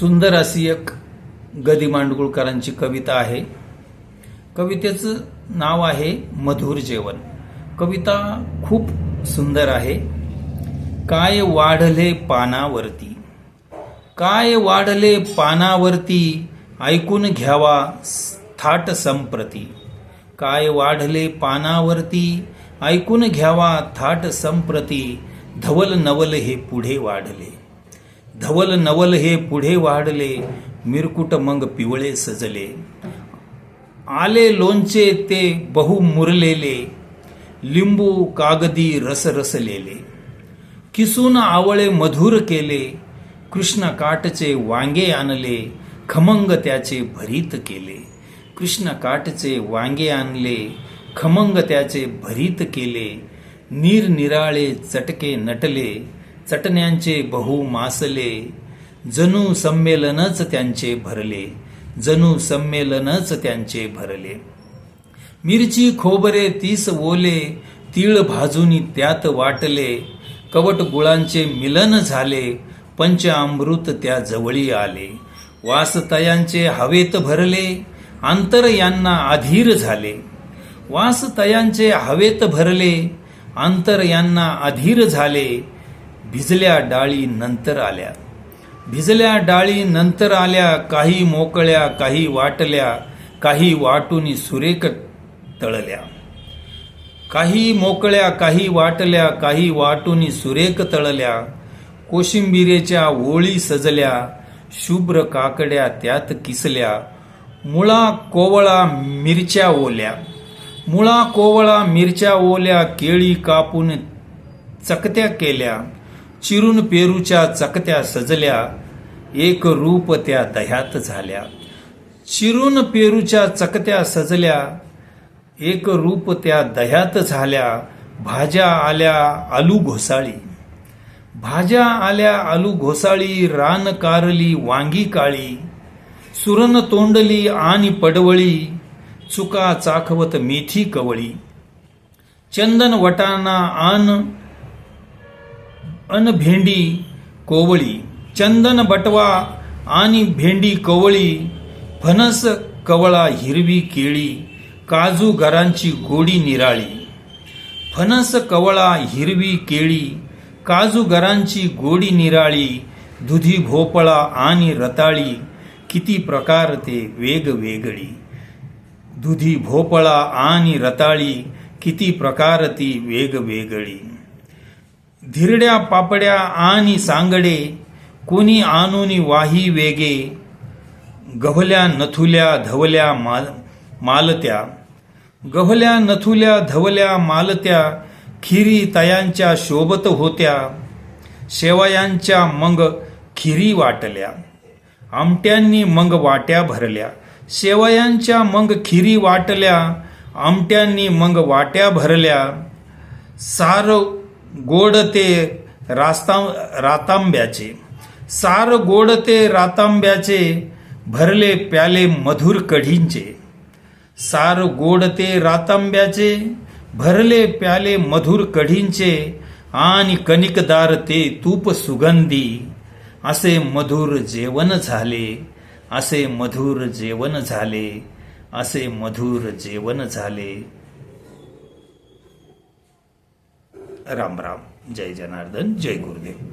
सुंदर अशी एक गदी मांडगुळकरांची कविता आहे. कवितेचं नाव आहे मधुर जेवण. कविता खूप सुंदर आहे. काय वाढले पानावरती? काय वाढले पानावरती? ऐकून घ्यावा थाट संप्रती. काय वाढले पानावरती? ऐकून घ्यावा थाट संप्रती. धवल नवल हे पुढे वाढले. धवल नवल हे पुढे वाढले मिरकुट मग पिवळे सजले. आले लोणचे ते बहु मुरलेले लिंबू कागदी रस रसलेले. किसून आवळे मधुर केले कृष्ण काटचे वांगे आणले खमंग त्याचे भरीत केले. कृष्ण काटचे वांगे आणले खमंग त्याचे भरीत केले. निरनिराळे चटके नटले चटण्यांचे बहु मासले जणू संमेलनच त्यांचे भरले जणू संमेलनच त्यांचे भरले. मिरची खोबरे तीस ओले तीळ भाजूनी त्यात वाटले कवट गुळांचे मिलन झाले पंचामृत त्या जवळी आले. वासतयांचे हवेत भरले अंतर यांना अधीर झाले. वासतयांचे हवेत भरले अंतर यांना अधीर झाले भिजल्या डाळी नंतर आल्या. भिजल्या डाळी नंतर आल्या काही मोकळ्या काही वाटल्या काही वाटून सुरेख तळल्या. काही मोकळ्या काही वाटल्या काही वाटून सुरेख तळल्या. कोशिंबिरेच्या ओळी सजल्या शुभ्र काकड्या त्यात किसल्या. मुळा कोवळा मिरच्या ओल्या. मुळा कोवळा मिरच्या ओल्या केळी कापून चकत्या केल्या. चिरून पेरूच्या चकत्या सजल्या एक रूप त्या दह्यात झाल्या. चिरून पेरूच्या चकत्या सजल्या एक रूप त्या दह्यात झाल्या भाज्या आल्या आलू घोसाळी. भाज्या आल्या आलू घोसाळी रान कारली वांगी काळी सुरण तोंडली आणि पडवळी चुका चाखवत मेथी कवळी. चंदन वटाणा आन अन भेंडी कोवळी चंदन बटवा आणि भेंडी कवळी फणस कवळा हिरवी केळी काजू घरांची गोडी निराळी. फणस कवळा हिरवी केळी काजू घरांची गोडी निराळी दुधी भोपळा आणि रताळी किती प्रकार ते वेगवेगळी दुधी भोपळा आणि रताळी किती प्रकार ती वेगवेगळी धिरड्या पापड्या आणि सांगडे कोणी आणूनी वाही वेगे गव्हल्या नथुल्या धवल्या माल मालत्या. गव्हल्या नथुल्या धवल्या मालत्या खिरी तयांच्या शोभत होत्या. शेवयांच्या मग खिरी वाटल्या. आमट्यांनी मग वाट्या भरल्या. शेवयांच्या मग खिरी वाटल्या. आमट्यांनी मग वाट्या भरल्या. सारं गोड ते रास्ता रातांब्याचे. सार गोड ते रातांब्याचे भरले प्याले मधुर कढींचे. सार गोड ते रातांब्याचे भरले प्याले मधुर कढींचे आणि कणिकदार ते तूप सुगंधी. असे मधुर जेवण झाले असे मधुर जेवण झाले असे मधुर जेवण झाले. राम राम. जय जनार्दन जय गुरुदेव.